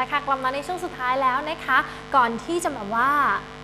ละค่ะกลับมาในช่วงสุดท้ายแล้วนะคะ ก่อนที่จะแบบว่า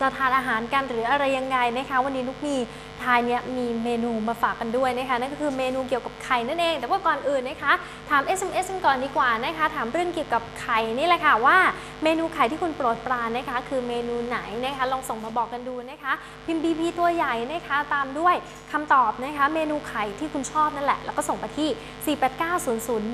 จะทานอาหารกันหรืออะไรยังไงนะคะ วันนี้นุกมีทายเนี่ยมีเมนูมาฝากกันด้วยนะคะนั่นก็คือเมนูเกี่ยวกับไข่นั่นเอง แต่ว่าก่อนอื่นนะคะถาม SMS กันก่อนดีกว่านะคะ ถามเรื่องเกี่ยวกับไข่นี่แหละค่ะว่าเมนูไข่ที่คุณโปรดปรานนะคะ คือเมนูไหนนะคะ ลองส่งมาบอกกันดูนะคะ พิมพ์ BP ตัวใหญ่นะคะ ตามด้วยคำตอบนะคะ เมนูไข่ที่คุณชอบนั่นแหละ แล้วก็ส่งไปที่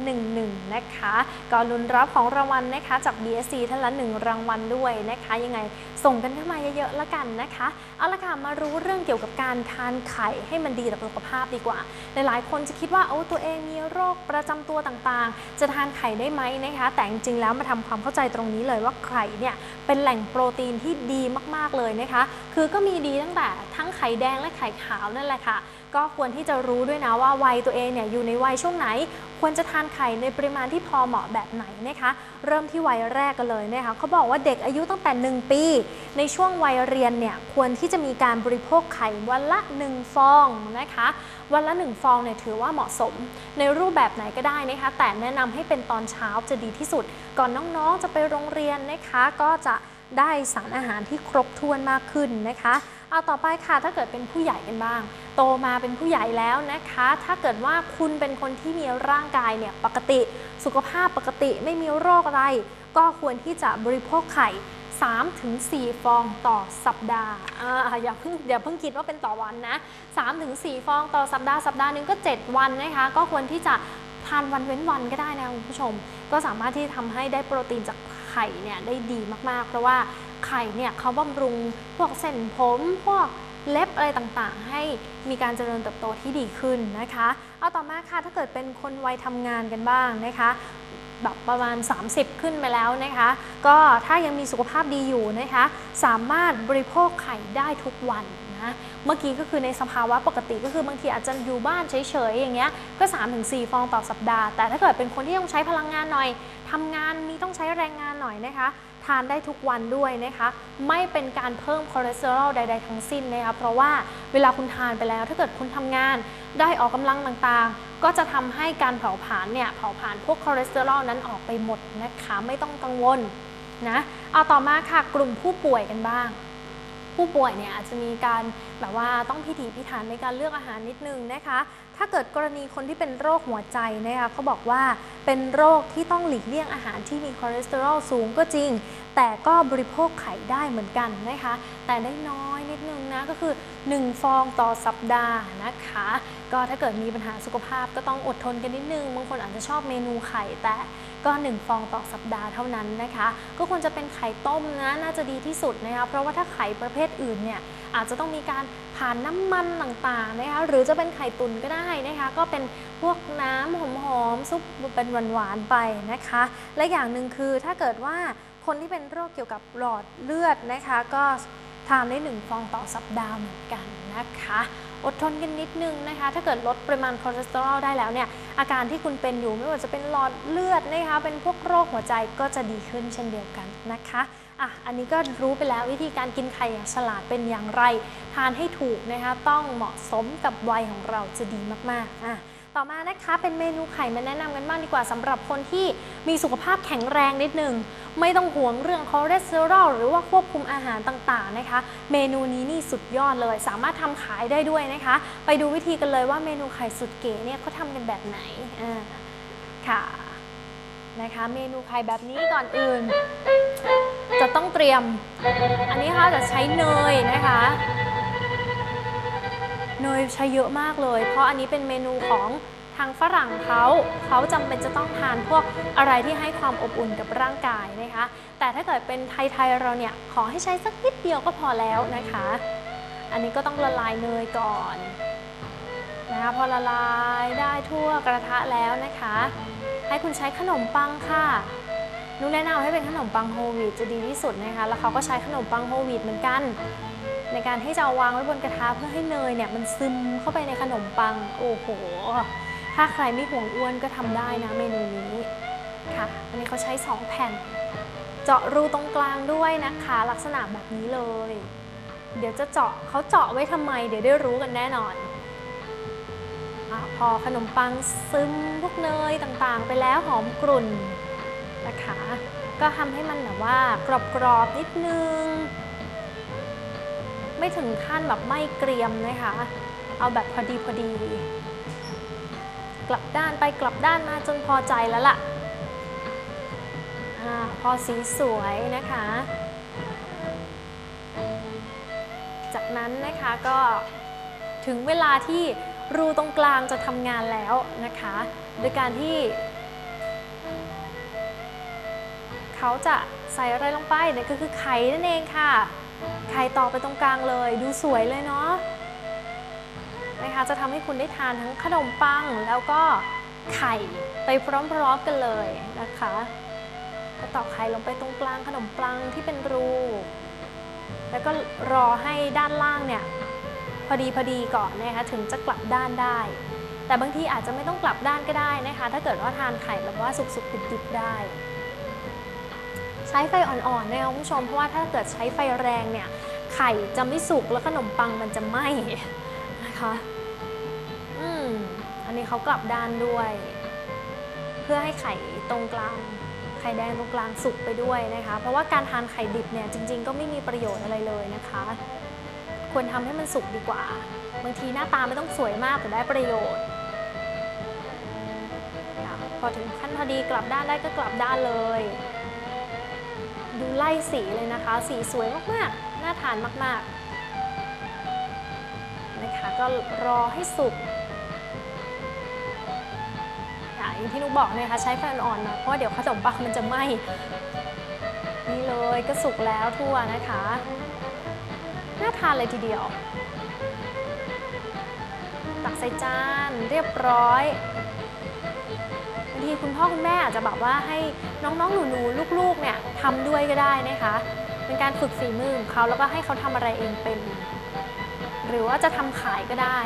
4890011 นะคะก่อนลุ้นรับของรางวัลนะคะจาก BSC ท่านละ1รางวัลด้วยนะคะ ยังไงส่งกันเข้ามาเยยอะๆละกันนะคะเอาละค่ะมารู้เรื่องเกี่ยวกับการทานไข่ให้มันดีต่อสุขภาพดีกว่า หลายๆ คนจะคิดว่าโอ้ตัวเองมีโรคประจำตัวต่างๆ จะทานไข่ได้ไหมนะคะ แต่จริงๆแล้วมาทำความเข้าใจตรงนี้เลยว่าไข่เนี่ยเป็นแหล่งโปรตีนที่ดีมากๆเลยนะคะ คือก็มีดีตั้งแต่ทั้งไข่แดงและไข่ขาวนั่นแหละค่ะ ก็ควรที่จะรู้ด้วยนะว่าวัยตัวเองเนี่ยอยู่ในวัยช่วงไหน ควรจะทานไข่ในปริมาณที่พอเหมาะแบบไหนนะคะ เริ่มที่วัยแรกกันเลยนะคะเขาบอกว่าเด็กอายุตั้งแต่ 1 ปี ในช่วงวัยเรียนเนี่ยควรที่จะมีการบริโภคไข่วันละ 1 ฟองนะคะวันละ 1 ฟองเนี่ยถือว่าเหมาะสม ในรูปแบบไหนก็ได้นะคะ แต่แนะนำให้เป็นตอนเช้าจะดีที่สุด ก่อนน้องๆจะไปโรงเรียนนะคะ ก็จะได้สารอาหารที่ครบถ้วนมากขึ้นนะคะ เอาต่อไปค่ะ ถ้าเกิดเป็นผู้ใหญ่กันบ้าง โตมาเป็นผู้ใหญ่แล้วนะคะ ถ้าเกิดว่าคุณเป็นคนที่มีร่างกายเนี่ยปกติ สุขภาพปกติไม่มีโรคอะไร ก็ควรที่จะบริโภคไข่3-4ฟองต่อสัปดาห์อ่าอย่าเพิ่งอย่าเพิ่งคิดว่าเป็นต่อวันนะ3-4ฟองต่อสัปดาห์สัปดาห์หนึ่งก็ 7 วันนะคะ ก็ควรที่จะทานวันเว้นวันก็ได้นะคุณผู้ชม ก็สามารถที่ทำให้ได้โปรตีนจากไข่เนี่ยได้ดีมากๆ เพราะว่า ไข่เนี่ยเขาบำรุงพวกเส้นผม พวกเล็บอะไรต่างๆ ให้มีการเจริญเติบโตที่ดีขึ้นนะคะ เอาต่อมาค่ะถ้าเกิดเป็นคนวัยทำงานกันบ้างนะคะแบบประมาณ 30 ขึ้นไปแล้วนะคะ ก็ถ้ายังมีสุขภาพดีอยู่นะคะ สามารถบริโภคไข่ได้ทุกวันนะเมื่อกี้ก็คือในสภาวะปกติก็คือบางทีอาจจะอยู่บ้านเฉยๆอย่างเงี้ยก็ 3-4 ฟองต่อสัปดาห์ แต่ถ้าเกิดเป็นคนที่ต้องใช้พลังงานหน่อยทำงานมีต้องใช้แรงงานหน่อยนะคะ ทานได้ทุกวันด้วยนะคะ ไม่เป็นการเพิ่มคอเลสเตอรอลใด ๆ ทั้งสิ้นนะคะเพราะว่าเวลาคุณทานไปแล้ว ถ้าเกิดคุณทำงานได้ออกกำลังต่างๆ ก็จะทำให้การเผาผลาญเนี่ยเผาผลาญพวกคอเลสเตอรอลนั้นออกไปหมดนะคะไม่ต้องกังวลนะเอาต่อมาค่ะกลุ่มผู้ป่วยกันบ้างผู้ป่วยเนี่ยอาจจะมีการแบบว่าต้องพิถีพิถันในการเลือกอาหารนิดนึงนะคะ ถ้าเกิดกรณีคนที่เป็นโรคหัวใจนะคะเขาบอกว่าเป็นโรคที่ต้องหลีกเลี่ยงอาหารที่มีคอเลสเตอรอลสูงก็จริง แต่ก็บริโภคไข่ได้เหมือนกันนะคะแต่ได้น้อย นิดนึงนะก็คือ 1 ฟองต่อสัปดาห์นะคะ ก็ถ้าเกิดมีปัญหาสุขภาพก็ต้องอดทนกันนิดนึงบางคนอาจจะชอบเมนูไข่แต่ก็ 1 ฟองต่อสัปดาห์เท่านั้นนะคะ ก็ควรจะเป็นไข่ต้มนะน่าจะดีที่สุดนะคะเพราะว่าถ้าไข่ประเภทอื่นเนี่ยอาจจะต้องมีการผ่านน้ำมันต่างๆนะคะหรือจะเป็นไข่ตุนก็ได้นะคะก็เป็นพวกน้ำหอมๆซุปเป็นหวานๆไปนะคะ และอย่างหนึ่งคือถ้าเกิดว่าคนที่เป็นโรคเกี่ยวกับหลอดเลือดนะคะก็ ทานได้ 1 ฟองต่อสัปดาห์เหมือนกันนะคะ อดทนกันนิดนึงนะคะ ถ้าเกิดลดปริมาณคอเลสเตอรอลได้แล้วเนี่ย อาการที่คุณเป็นอยู่ไม่ว่าจะเป็นหลอดเลือดนะคะ เป็นพวกโรคหัวใจก็จะดีขึ้นเช่นเดียวกันนะคะอะ อันนี้ก็รู้ไปแล้ววิธีการกินไข่อย่างฉลาดเป็นอย่างไร ทานให้ถูกนะคะ ต้องเหมาะสมกับวัยของเราจะดีมากๆอะ ต่อมานะคะเป็นเมนูไข่มาแนะนำกันบ้างดีกว่าสำหรับคนที่มีสุขภาพแข็งแรงนิดนึง ไม่ต้องห่วงเรื่องคอเลสเตอรอลหรือว่าควบคุมอาหารต่างๆนะคะ เมนูนี้นี่สุดยอดเลย สามารถทำขายได้ด้วยนะคะ ไปดูวิธีกันเลยว่าเมนูไข่สุดเก๋เนี่ยเขาทำกันแบบไหนอ่าค่ะนะคะ เมนูไข่แบบนี้ก่อนอื่น จะต้องเตรียม อันนี้ค่ะจะใช้เนยนะคะ เนยใช้เยอะมากเลย เพราะอันนี้เป็นเมนูของทางฝรั่งเขาเขาจำเป็นจะต้องทานพวกอะไรที่ให้ความอบอุ่นกับร่างกายนะคะ แต่ถ้าเกิดเป็นไทยๆเราเนี่ย ขอให้ใช้สักนิดเดียวก็พอแล้วนะคะ อันนี้ก็ต้องละลายเนยก่อนนะคะพอละลายได้ทั่วกระทะแล้วนะคะ ให้คุณใช้ขนมปังค่ะนุ้แนะนำให้เป็นขนมปังโฮลวีตจะดีที่สุดนะคะ แล้วเขาก็ใช้ขนมปังโฮลวีตเหมือนกัน ในการที่จะเอาวางไว้บนกระทะเพื่อให้เนยเนี่ยมันซึมเข้าไปในขนมปัง โอ้โห ถ้าใครไม่ห่วงอ้วนก็ทำได้นะเมนูนี้ค่ะอันนี้เขาใช้ 2 แผ่น เจาะรูตรงกลางด้วยนะคะ ลักษณะแบบนี้เลย เดี๋ยวจะเจาะเขาเจาะไว้ทำไม เดี๋ยวได้รู้กันแน่นอนอพอขนมปังซึมพวกเนยต่างๆ ไปแล้วหอมกรุ่นนะคะ ก็ทำให้มันแบบว่ากรอบๆนิดนึง ไม่ถึงขั้นแบบไม่เกรียมนะคะ เอาแบบพอดีพอดี กลับด้านไปกลับด้านมาจนพอใจแล้วล่ะอพอสีสวยนะคะ จากนั้นนะคะก็ถึงเวลาที่รูตรงกลางจะทำงานแล้วนะคะ โดยการที่ เขาจะใส่อะไรลงไปเนี่ยก็คือไข่นั่นเองค่ะ ไข่ต่อไปตรงกลางเลย ดูสวยเลยเนาะนะคะจะทำให้คุณได้ทานทั้งขนมปังแล้วก็ไข่ไปพร้อมๆกันเลยนะคะก็ตอกไข่ลงไปตรงกลางขนมปังที่เป็นรู แล้วก็รอให้ด้านล่างเนี่ยพอดีพอดีก่อนนะคะถึงจะกลับด้านได้ แต่บางทีอาจจะไม่ต้องกลับด้านก็ได้นะคะ ถ้าเกิดว่าทานไข่แบบว่าสุกๆดิบๆได้ ช้ไฟอ่อนๆนะคะคุณผู้ชม เพราะว่าถ้าเกิดใช้ไฟแรงเนี่ย ไข่จะไม่สุกแล้วขนมปังมันจะไหม้นะคะอืมอันนี้เขากลับด้านด้วย เพื่อให้ไข่ตรงกลางไข่แดงตรงกลางสุกไปด้วยนะคะ เพราะว่าการทานไข่ดิบเนี่ยจริง ๆ ก็ไม่มีประโยชน์อะไรเลยนะคะ ควรทำให้มันสุกดีกว่า บางทีหน้าตาไม่ต้องสวยมากแต่ได้ประโยชน์พอถึงขั้นพอดีกลับด้านได้ก็กลับด้านเลย ดูไล่สีเลยนะคะ สีสวยมากๆ น่าทานมากๆ นะคะ ก็รอให้สุกอย่างที่นุกบอกนะคะใช้ไฟอ่อนๆน่อยเพราะเดี๋ยวขนมปังมันจะไหม้นี่เลยก็สุกแล้วทั่วนะคะ น่าทานเลยทีเดียว ตักใส่จานเรียบร้อย ทีคุณพ่อคุณแม่อาจจะแบบว่าให้น้องๆ หนูๆ ลูกๆ เนี่ยทำด้วยก็ได้นะคะ เป็นการฝึกฝีมือของเขาแล้วก็ให้เขาทำอะไรเองเป็น หรือว่าจะทำขายก็ได้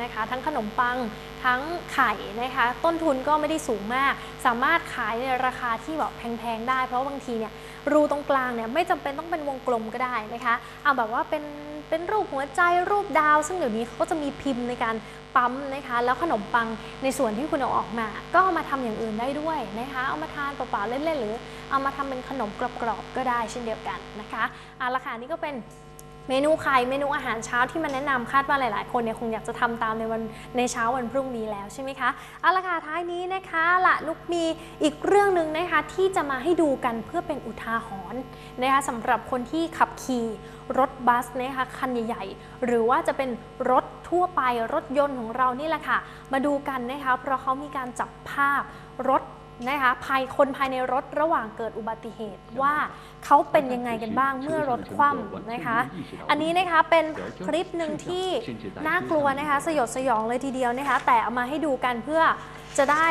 นะคะ ทั้งขนมปังทั้งไข่นะคะ ต้นทุนก็ไม่ได้สูงมาก สามารถขายในราคาที่แบบแพงๆ ได้ เพราะว่าบางทีเนี่ย รูตรงกลางเนี่ยไม่จำเป็นต้องเป็นวงกลมก็ได้นะคะ เอาแบบว่าเป็นเป็นรูปหัวใจรูปดาว ซึ่งเดี๋ยวนี้เขาก็จะมีพิมพ์ในการปั๊มนะคะแล้วขนมปังในส่วนที่คุณเอาออกมา ก็เอามาทำอย่างอื่นได้ด้วยนะคะเอามาทานเปล่าๆเล่นๆหรือ เอามาทำเป็นขนมกรอบๆก็ได้เช่นเดียวกันนะคะเอาละค่ะนี่ก็เป็น เมนูไข่เมนูอาหารเช้าที่มาแนะนำคาดว่าหลาย ๆ คนเนี่ยคงอยากจะทำตามในวันในเช้าวันพรุ่งนี้แล้วใช่ไหมคะเอาละค่ะท้ายนี้นะคะละนุกมีอีกเรื่องหนึ่งนะคะที่จะมาให้ดูกันเพื่อเป็นอุทาหรณ์นะคะสำหรับคนที่ขับขี่รถบัสนะคะคันใหญ่ ๆ หรือว่าจะเป็นรถทั่วไปรถยนต์ของเรานี่แหละค่ะ มาดูกันนะคะเพราะเขามีการจับภาพรถ นะคะภายคนภายในรถระหว่างเกิดอุบัติเหตุว่าเขาเป็นยังไงกันบ้างเมื่อรถคว่ำนะคะ อันนี้นะคะเป็นคลิปหนึ่งที่น่ากลัวนะคะสยดสยองเลยทีเดียวนะคะ แต่เอามาให้ดูกันเพื่อจะได้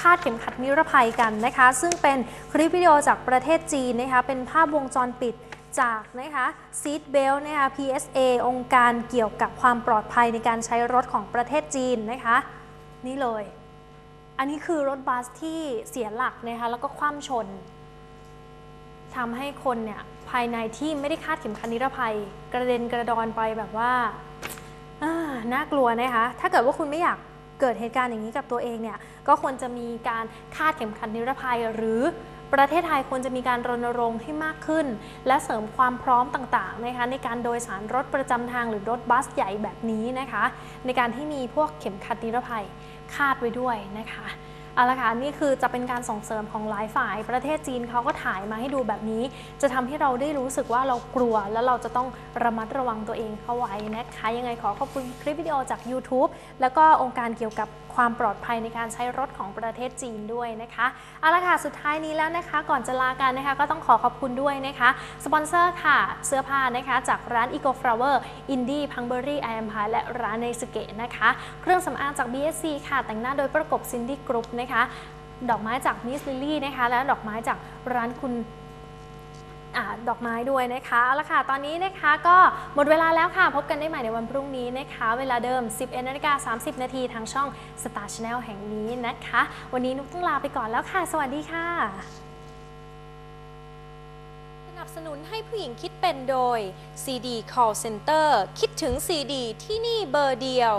คาดเข็มขัดนิรภัยกันนะคะ ซึ่งเป็นคลิปวิดีโอจากประเทศจีนนะคะ เป็นภาพวงจรปิดจากนะคะซีดเบลนะคะ PSA องค์การเกี่ยวกับความปลอดภัยในการใช้รถของประเทศจีนนะคะ นี่เลย อันนี้คือรถบัสที่เสียหลักนะคะแล้วก็คว่ำชนทำให้คนเนี่ยภายในที่ไม่ได้คาดเข็มขัดนิรภัย กระเด็นกระดอนไปแบบว่าน่ากลัวนะคะ ถ้าเกิดว่าคุณไม่อยากเกิดเหตุการณ์อย่างนี้กับตัวเองเนี่ยก็ควรจะมีการคาดเข็มขัดนิรภัยหรือ ประเทศไทยควรจะมีการรณรงค์ให้มากขึ้น และเสริมความพร้อมต่างๆนะคะในการโดยสารรถประจำทางหรือรถบัสใหญ่แบบนี้นะคะ ในการที่มีพวกเข็มขัดนิรภัยคาดไว้ด้วยนะคะเอาละค่ะนี่คือจะเป็นการส่งเสริมของหลายฝ่าย ประเทศจีนเขาก็ถ่ายมาให้ดูแบบนี้ จะทำให้เราได้รู้สึกว่าเรากลัว แล้วเราจะต้องระมัดระวังตัวเองเข้าไว้นะคะ ยังไงขอขอบคุณคลิปวิดีโอจาก YouTube แล้วก็องค์การเกี่ยวกับ ความปลอดภัยในการใช้รถของประเทศจีนด้วยนะคะเอาละค่ะสุดท้ายนี้แล้วนะคะ ก่อนจะลากันนะคะก็ต้องขอขอบคุณด้วยนะคะสปอนเซอร์ค่ะเสื้อผ้านะคะจากร้าน Eco Flower Indie p u n b u r y I Am Pie และร้านในสเกตนะคะ เครื่องสำอางจาก BSC ค่ะ แต่งหน้าโดยประกบ Cindy Group นะคะดอกไม้จาก Miss Lily นะคะ และดอกไม้จากร้านคุณ ดอกไม้ด้วยนะคะเอาละค่ะ ตอนนี้นะคะก็หมดเวลาแล้วค่ะ พบกันได้ใหม่ในวันพรุ่งนี้นะคะ เวลาเดิม 11นาฬิกา30 นาทีทางช่อง Star Channel แห่งนี้นะคะ วันนี้นุ๊กต้องลาไปก่อนแล้วค่ะ สวัสดีค่ะ สนับสนุนให้ผู้หญิงคิดเป็นโดย CD Call Center คิดถึง CD ที่นี่เบอร์เดียว